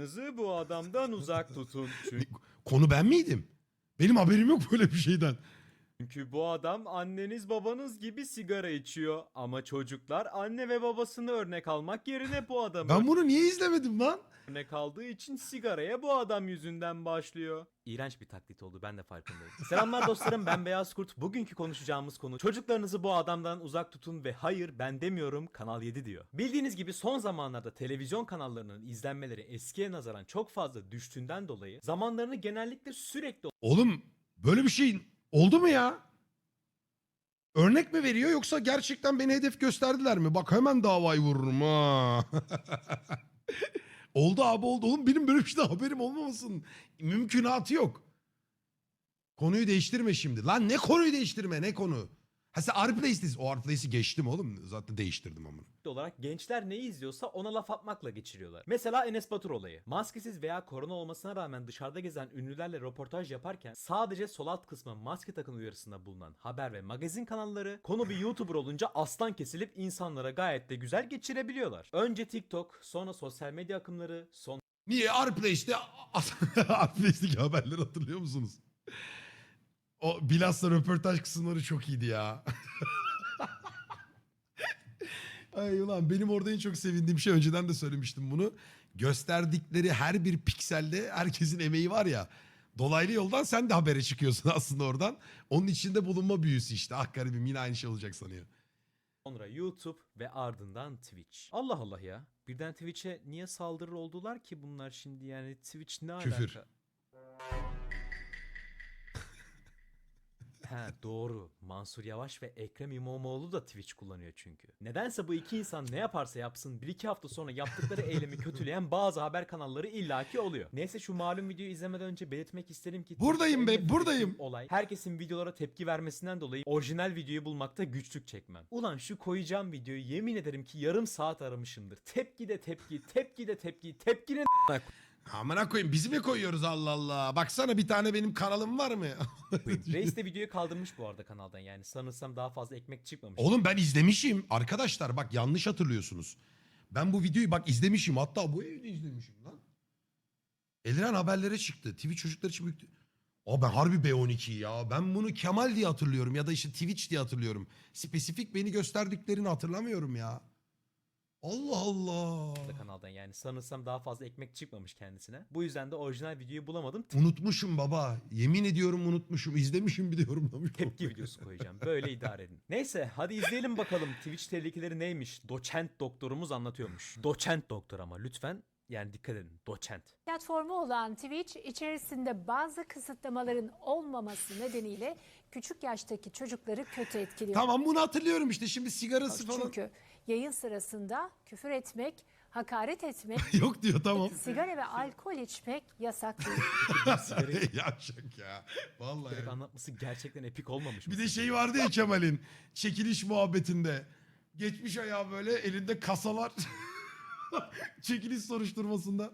Çocuklarınızı bu adamdan uzak tutun. Konu ben miydim? Benim haberim yok böyle bir şeyden. Çünkü bu adam anneniz babanız gibi sigara içiyor. Ama çocuklar anne ve babasını örnek almak yerine bu adamı Ben bunu niye izlemedim lan? örnek aldığı için sigaraya bu adam yüzünden başlıyor. İğrenç bir taklit oldu ben de farkındayım. Selamlar dostlarım ben Beyaz Kurt. Bugünkü konuşacağımız konu çocuklarınızı bu adamdan uzak tutun ve hayır ben demiyorum Kanal 7 diyor. Bildiğiniz gibi son zamanlarda televizyon kanallarının izlenmeleri eskiye nazaran çok fazla düştüğünden dolayı zamanlarını genellikle sürekli Oğlum böyle bir şey oldu mu ya? Örnek mi veriyor yoksa gerçekten beni hedef gösterdiler mi? Bak hemen davayı vururum ha. oldu abi oldu. Oğlum benim böyle bir şeyden haberim olmamasın. Mümkünatı yok. Konuyu değiştirme şimdi. Lan ne konuyu değiştirme ne konu? Ha sen Arplace'desin. O Arplace'i geçtim oğlum. Zaten değiştirdim ama. olarak gençler neyi izliyorsa ona laf atmakla geçiriyorlar. Mesela Enes Batur olayı. Maskesiz veya korona olmasına rağmen dışarıda gezen ünlülerle röportaj yaparken sadece sol alt kısma maske takın uyarısında bulunan haber ve magazin kanalları konu bir YouTuber olunca aslan kesilip insanlara gayet de güzel geçirebiliyorlar. Önce TikTok, sonra sosyal medya akımları, sonra Niye Arplace'de Arplace'deki haberleri hatırlıyor musunuz? O bilhassa röportaj kısımları çok iyiydi ya. Ay ulan benim orada en çok sevindiğim şey önceden de söylemiştim bunu. Gösterdikleri her bir pikselde herkesin emeği var ya. Dolaylı yoldan sen de habere çıkıyorsun aslında oradan. Onun içinde bulunma büyüsü işte. Ah garibim yine aynı şey olacak sanıyor. Sonra YouTube ve ardından Twitch. Allah Allah ya. Birden Twitch'e niye saldırır oldular ki bunlar şimdi yani Twitch ne Küfür. alaka? He doğru. Mansur Yavaş ve Ekrem İmamoğlu da Twitch kullanıyor çünkü. Nedense bu iki insan ne yaparsa yapsın bir iki hafta sonra yaptıkları eylemi kötüleyen bazı haber kanalları illaki oluyor. Neyse şu malum videoyu izlemeden önce belirtmek isterim ki Buradayım be, buradayım. Olay herkesin videolara tepki vermesinden dolayı orijinal videoyu bulmakta güçlük çekmem. Ulan şu koyacağım videoyu yemin ederim ki yarım saat aramışımdır. Tepki de tepki, tepki de tepki, tepkinin Amına koyayım bizi mi koyuyoruz Allah Allah. Baksana bir tane benim kanalım var mı? Reis de videoyu kaldırmış bu arada kanaldan yani sanırsam daha fazla ekmek çıkmamış. Oğlum ben izlemişim. Arkadaşlar bak yanlış hatırlıyorsunuz. Ben bu videoyu bak izlemişim. Hatta bu evde izlemişim lan. Eliren haberlere çıktı. TV çocuklar için büyük... Aa ben harbi B12 ya. Ben bunu Kemal diye hatırlıyorum ya da işte Twitch diye hatırlıyorum. Spesifik beni gösterdiklerini hatırlamıyorum ya. Allah Allah. da kanaldan yani sanırsam daha fazla ekmek çıkmamış kendisine. Bu yüzden de orijinal videoyu bulamadım. Unutmuşum baba. Yemin ediyorum unutmuşum. İzlemişim bir de yorumlamışım. Tepki videosu koyacağım. Böyle idare edin. Neyse hadi izleyelim bakalım Twitch tehlikeleri neymiş. Doçent doktorumuz anlatıyormuş. Doçent doktor ama lütfen yani dikkat edin. Doçent. Platformu olan Twitch içerisinde bazı kısıtlamaların olmaması nedeniyle küçük yaştaki çocukları kötü etkiliyor. Tamam bunu hatırlıyorum işte. Şimdi sigarası falan. Çünkü yayın sırasında küfür etmek, hakaret etmek, Yok diyor tamam. sigara ve alkol içmek yasak değil. Yavşak ya. Vallahi. Direkt anlatması gerçekten epik olmamış mı? Bir de şey vardı ya Kemal'in çekiliş muhabbetinde. Geçmiş ayağı böyle elinde kasalar. Çekiliş soruşturmasında.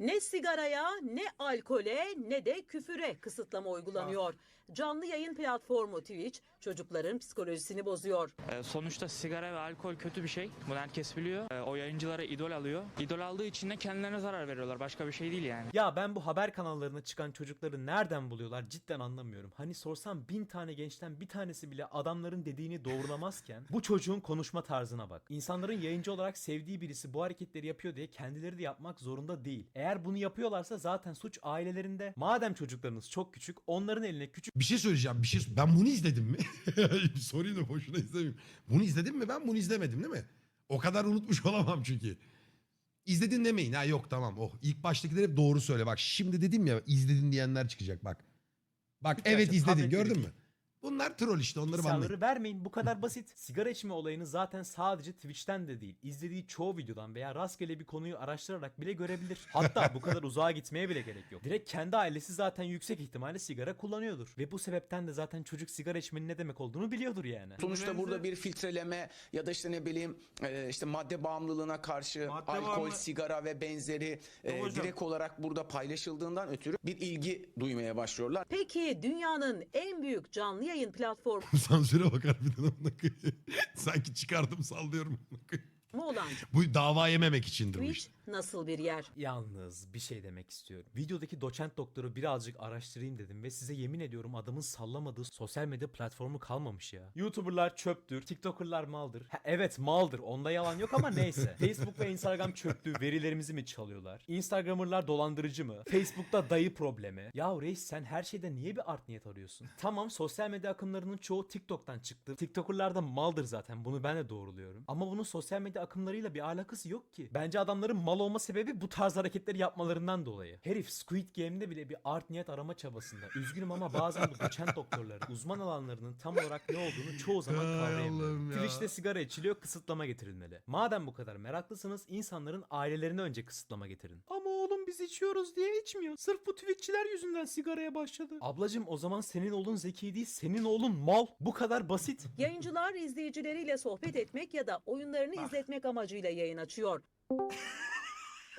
Ne sigaraya, ne alkole, ne de küfüre kısıtlama uygulanıyor. Canlı yayın platformu Twitch çocukların psikolojisini bozuyor. Ee, Sonuçta sigara ve alkol kötü bir şey. Bunu herkes biliyor. Ee, O yayıncılara idol alıyor. İdol aldığı için de kendilerine zarar veriyorlar. Başka bir şey değil yani. Ya ben bu haber kanallarına çıkan çocukları nereden buluyorlar cidden anlamıyorum. Hani sorsam bin tane gençten bir tanesi bile adamların dediğini doğrulamazken bu çocuğun konuşma tarzına bak. İnsanların yayıncı olarak sevdiği birisi bu hareketleri yapıyor diye kendileri de yapmak zorunda değil. Eğer bunu yapıyorlarsa zaten suç ailelerinde. Madem çocuklarınız çok küçük onların eline küçük Bir şey söyleyeceğim. Bir şey ben bunu izledim mi? Sorayım da boşuna izlemeyeyim. Bunu izledim mi? Ben bunu izlemedim değil mi? O kadar unutmuş olamam çünkü. İzledin demeyin. Ha yok tamam. Oh ilk baştakiler hep doğru söyle. Bak şimdi dedim ya izledin diyenler çıkacak bak. Bak evet yaşta izledin gördün mü? Bunlar troll işte onları banlayın. Bilgisayarları vermeyin bu kadar basit. Sigara içme olayını zaten sadece Twitch'ten de değil, izlediği çoğu videodan veya rastgele bir konuyu araştırarak bile görebilir. Hatta bu kadar uzağa gitmeye bile gerek yok. Direkt kendi ailesi zaten yüksek ihtimalle sigara kullanıyordur. Ve bu sebepten de zaten çocuk sigara içmenin ne demek olduğunu biliyordur yani. Sonuçta burada bir filtreleme ya da işte ne bileyim e, işte madde bağımlılığına karşı alkol, sigara ve benzeri e, direkt olarak burada paylaşıldığından ötürü bir ilgi duymaya başlıyorlar. Peki dünyanın en büyük canlı yayın platformu Sansüre bak harbiden amına koyayım. Sanki çıkardım sallıyorum amına koyayım. olan Bu dava yememek içindir bu Twitch işte. Nasıl bir yer? Yalnız bir şey demek istiyorum. Videodaki doçent doktoru birazcık araştırayım dedim ve size yemin ediyorum adamın sallamadığı sosyal medya platformu kalmamış ya. YouTuber'lar çöptür, TikToker'lar maldır. Ha, evet maldır onda yalan yok ama neyse. Facebook ve Instagram çöptü, verilerimizi mi çalıyorlar? Instagram'ırlar dolandırıcı mı? Facebook'ta dayı problemi. Ya reis sen her şeyde niye bir art niyet arıyorsun? Tamam sosyal medya akımlarının çoğu TikTok'tan çıktı. TikToker'lar da maldır zaten bunu ben de doğruluyorum. Ama bunun sosyal medya akımlarıyla bir alakası yok ki. Bence adamların mal olma sebebi bu tarz hareketleri yapmalarından dolayı. Herif Squid Game'de bile bir art niyet arama çabasında. Üzgünüm ama bazen bu doçent doktorları uzman alanlarının tam olarak ne olduğunu çoğu zaman Ay kavrayamıyor. Twitch'te sigara içiliyor kısıtlama getirilmeli. Madem bu kadar meraklısınız insanların ailelerine önce kısıtlama getirin. Ama oğlum biz içiyoruz diye içmiyor. Sırf bu Twitch'çiler yüzünden sigaraya başladı. Ablacım o zaman senin oğlun zeki değil senin oğlun mal. Bu kadar basit. Yayıncılar izleyicileriyle sohbet etmek ya da oyunlarını izletmek amacıyla yayın açıyor.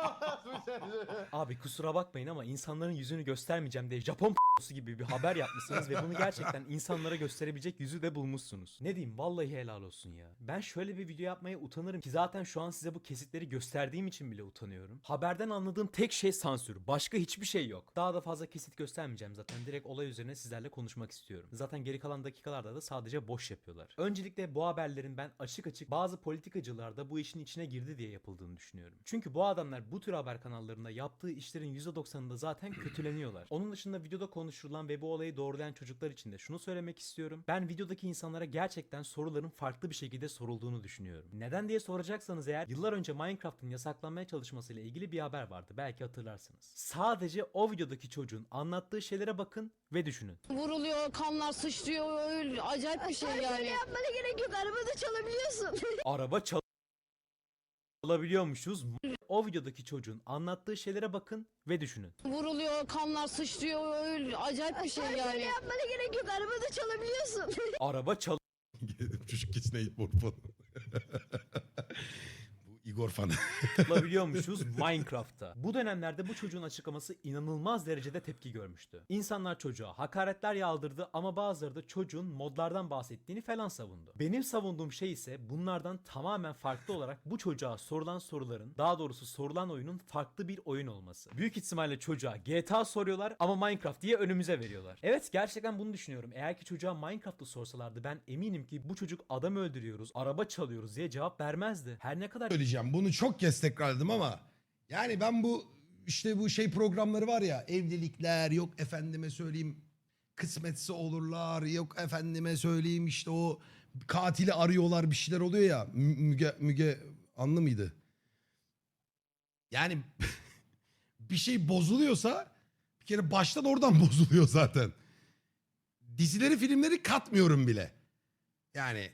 Abi kusura bakmayın ama insanların yüzünü göstermeyeceğim diye Japon gibi bir haber yapmışsınız ve bunu gerçekten insanlara gösterebilecek yüzü de bulmuşsunuz. Ne diyeyim vallahi helal olsun ya. Ben şöyle bir video yapmaya utanırım ki zaten şu an size bu kesitleri gösterdiğim için bile utanıyorum. Haberden anladığım tek şey sansür. Başka hiçbir şey yok. Daha da fazla kesit göstermeyeceğim zaten. Direkt olay üzerine sizlerle konuşmak istiyorum. Zaten geri kalan dakikalarda da sadece boş yapıyorlar. Öncelikle bu haberlerin ben açık açık bazı politikacılar da bu işin içine girdi diye yapıldığını düşünüyorum. Çünkü bu adamlar bu tür haber kanallarında yaptığı işlerin %90'ında zaten kötüleniyorlar. Onun dışında videoda konuşulan ve bu olayı doğrulayan çocuklar için de şunu söylemek istiyorum. Ben videodaki insanlara gerçekten soruların farklı bir şekilde sorulduğunu düşünüyorum. Neden diye soracaksanız eğer yıllar önce Minecraft'ın yasaklanmaya çalışmasıyla ilgili bir haber vardı. Belki hatırlarsınız. Sadece o videodaki çocuğun anlattığı şeylere bakın ve düşünün. vuruluyor, kanlar sıçrıyor, öyle acayip bir şey yani. yapmana gerek yok. Arabada çalabiliyorsun. araba çal- çalabiliyormuşuz. O videodaki çocuğun anlattığı şeylere bakın ve düşünün. Vuruluyor, kanlar sıçrıyor, öyle acayip bir şey yani. yapmana gerek yok. Arabada çalabiliyorsun. Araba çal Çocuk kesin eğit falan. Igor fanı. bulabiliyormuşuz Minecraft'ta. Bu dönemlerde bu çocuğun açıklaması inanılmaz derecede tepki görmüştü. İnsanlar çocuğa hakaretler yağdırdı ama bazıları da çocuğun modlardan bahsettiğini falan savundu. Benim savunduğum şey ise bunlardan tamamen farklı olarak bu çocuğa sorulan soruların, daha doğrusu sorulan oyunun farklı bir oyun olması. Büyük ihtimalle çocuğa GTA soruyorlar ama Minecraft diye önümüze veriyorlar. Evet gerçekten bunu düşünüyorum. Eğer ki çocuğa Minecraft'ı sorsalardı ben eminim ki bu çocuk adam öldürüyoruz, araba çalıyoruz diye cevap vermezdi. Her ne kadar söyleyeceğim. Bunu çok kez tekrarladım ama yani ben bu işte bu şey programları var ya evlilikler yok efendime söyleyeyim kısmetse olurlar yok efendime söyleyeyim işte o katili arıyorlar bir şeyler oluyor ya Mü- Müge, Müge Anlı mıydı? Yani bir şey bozuluyorsa bir kere baştan oradan bozuluyor zaten. Dizileri filmleri katmıyorum bile. Yani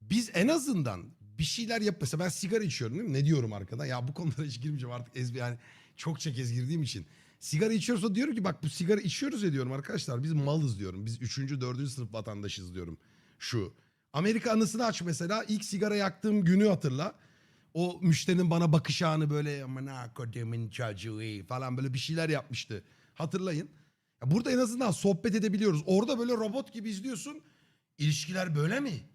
biz en azından bir şeyler yap mesela ben sigara içiyorum değil mi? Ne diyorum arkadan? Ya bu konulara hiç girmeyeceğim artık ezbi yani çokça kez girdiğim için. Sigara içiyorsa diyorum ki bak bu sigara içiyoruz ya diyorum arkadaşlar biz malız diyorum. Biz 3. 4. sınıf vatandaşız diyorum. Şu. Amerika anısını aç mesela ilk sigara yaktığım günü hatırla. O müşterinin bana bakış anı böyle amına kodumun çocuğu falan böyle bir şeyler yapmıştı. Hatırlayın. Ya Burada en azından sohbet edebiliyoruz. Orada böyle robot gibi izliyorsun. İlişkiler böyle mi?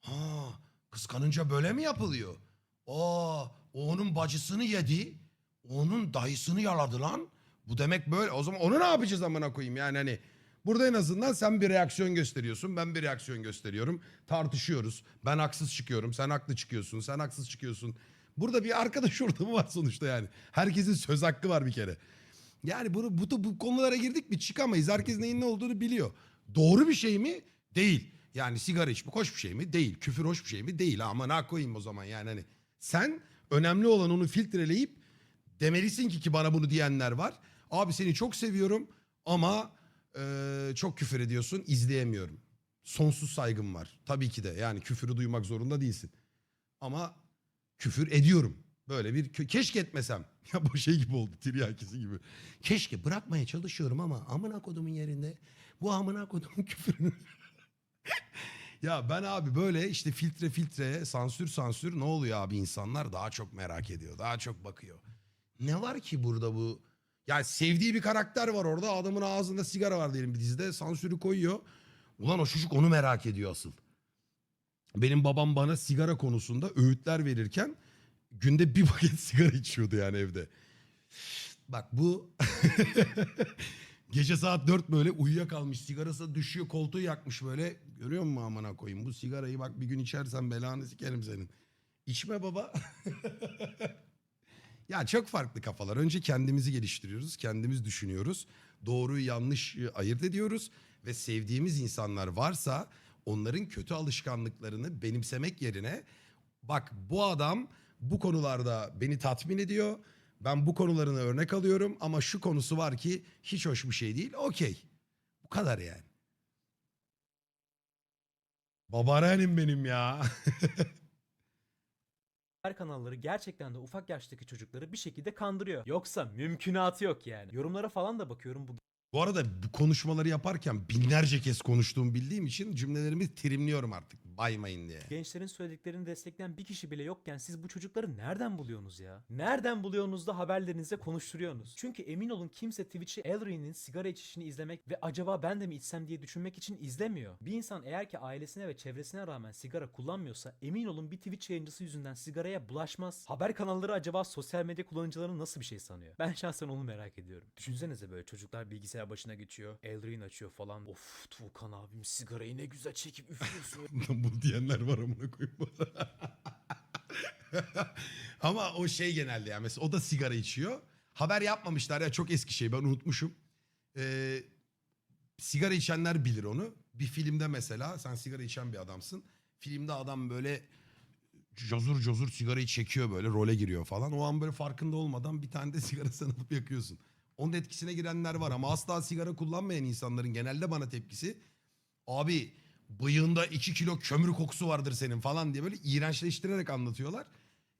Ha, kıskanınca böyle mi yapılıyor? Aa, o onun bacısını yedi. Onun dayısını yaladı lan. Bu demek böyle. O zaman onu ne yapacağız amına koyayım yani hani. Burada en azından sen bir reaksiyon gösteriyorsun. Ben bir reaksiyon gösteriyorum. Tartışıyoruz. Ben haksız çıkıyorum. Sen haklı çıkıyorsun. Sen haksız çıkıyorsun. Burada bir arkadaş ortamı var sonuçta yani. Herkesin söz hakkı var bir kere. Yani bunu bu, bu konulara girdik mi çıkamayız. Herkes neyin ne olduğunu biliyor. Doğru bir şey mi? Değil. Yani sigara içmek hoş bir şey mi? Değil. Küfür hoş bir şey mi? Değil. Ama ne koyayım o zaman yani hani. Sen önemli olan onu filtreleyip demelisin ki ki bana bunu diyenler var. Abi seni çok seviyorum ama eee, çok küfür ediyorsun izleyemiyorum. Sonsuz saygım var. Tabii ki de yani küfürü duymak zorunda değilsin. Ama küfür ediyorum. Böyle bir keşke etmesem. Ya bu şey gibi oldu tiryakisi gibi. Keşke bırakmaya çalışıyorum ama amına kodumun yerinde bu amına kodumun küfürünü. Ya ben abi böyle işte filtre filtre sansür sansür ne oluyor abi insanlar daha çok merak ediyor. Daha çok bakıyor. Ne var ki burada bu? Yani sevdiği bir karakter var orada. Adamın ağzında sigara var diyelim bir dizide. Sansürü koyuyor. Ulan o çocuk onu merak ediyor asıl. Benim babam bana sigara konusunda öğütler verirken günde bir paket sigara içiyordu yani evde. Bak bu gece saat 4 böyle uyuyakalmış sigarası düşüyor koltuğu yakmış böyle. Görüyor musun amına koyayım bu sigarayı bak bir gün içersen belanı sikerim senin. İçme baba. ya çok farklı kafalar. Önce kendimizi geliştiriyoruz, kendimiz düşünüyoruz. Doğruyu yanlış ayırt ediyoruz ve sevdiğimiz insanlar varsa onların kötü alışkanlıklarını benimsemek yerine bak bu adam bu konularda beni tatmin ediyor. Ben bu konularını örnek alıyorum ama şu konusu var ki hiç hoş bir şey değil. Okey. Bu kadar yani. Babaannem benim ya. haber kanalları gerçekten de ufak yaştaki çocukları bir şekilde kandırıyor. Yoksa mümkünatı yok yani. Yorumlara falan da bakıyorum bu Bu arada bu konuşmaları yaparken binlerce kez konuştuğumu bildiğim için cümlelerimi trimliyorum artık. Baymayın diye. Gençlerin söylediklerini destekleyen bir kişi bile yokken siz bu çocukları nereden buluyorsunuz ya? Nereden buluyorsunuz da haberlerinizde konuşturuyorsunuz? Çünkü emin olun kimse Twitch'i Elrin'in sigara içişini izlemek ve acaba ben de mi içsem diye düşünmek için izlemiyor. Bir insan eğer ki ailesine ve çevresine rağmen sigara kullanmıyorsa emin olun bir Twitch yayıncısı yüzünden sigaraya bulaşmaz. Haber kanalları acaba sosyal medya kullanıcılarını nasıl bir şey sanıyor? Ben şahsen onu merak ediyorum. Düşünsenize böyle çocuklar bilgisayar başına geçiyor. Elrin açıyor falan. Of Tuğkan abim sigarayı ne güzel çekip üflüyorsun. Bunu diyenler var amına koyayım. Ama o şey genelde yani mesela o da sigara içiyor. Haber yapmamışlar ya çok eski şey ben unutmuşum. Ee, sigara içenler bilir onu. Bir filmde mesela sen sigara içen bir adamsın. Filmde adam böyle cozur cozur sigarayı çekiyor böyle role giriyor falan. O an böyle farkında olmadan bir tane de sigara sen alıp yakıyorsun. Onun etkisine girenler var ama asla sigara kullanmayan insanların genelde bana tepkisi abi bıyığında iki kilo kömür kokusu vardır senin falan diye böyle iğrençleştirerek anlatıyorlar.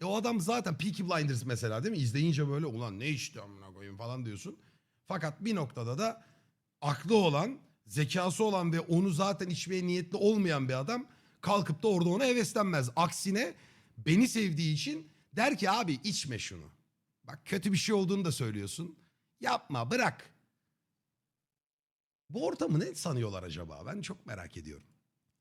E o adam zaten Peaky Blinders mesela değil mi? İzleyince böyle ulan ne içti amına koyayım falan diyorsun. Fakat bir noktada da aklı olan, zekası olan ve onu zaten içmeye niyetli olmayan bir adam kalkıp da orada ona heveslenmez. Aksine beni sevdiği için der ki abi içme şunu. Bak kötü bir şey olduğunu da söylüyorsun. Yapma bırak. Bu ortamı ne sanıyorlar acaba? Ben çok merak ediyorum.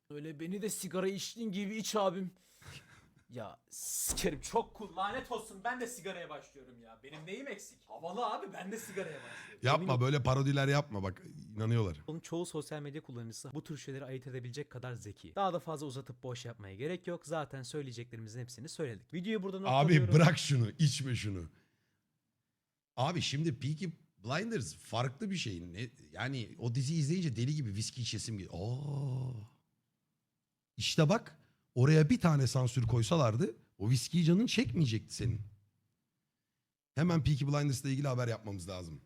Öyle beni de sigara içtiğin gibi iç abim. ya sikerim çok cool lanet olsun ben de sigaraya başlıyorum ya. Benim neyim eksik? Havalı abi ben de sigaraya başlıyorum. Yapma böyle parodiler yapma bak inanıyorlar. Onun çoğu sosyal medya kullanıcısı bu tür şeyleri ayırt edebilecek kadar zeki. Daha da fazla uzatıp boş yapmaya gerek yok. Zaten söyleyeceklerimizin hepsini söyledik. Videoyu burada noktalıyorum. Abi bırak şunu içme şunu. Abi şimdi Peaky Blinders farklı bir şey. Ne, yani o diziyi izleyince deli gibi viski içesim geliyor. Aa. İşte bak oraya bir tane sansür koysalardı o viskiyi canın çekmeyecekti senin. Hemen Peaky Blinders'la ilgili haber yapmamız lazım.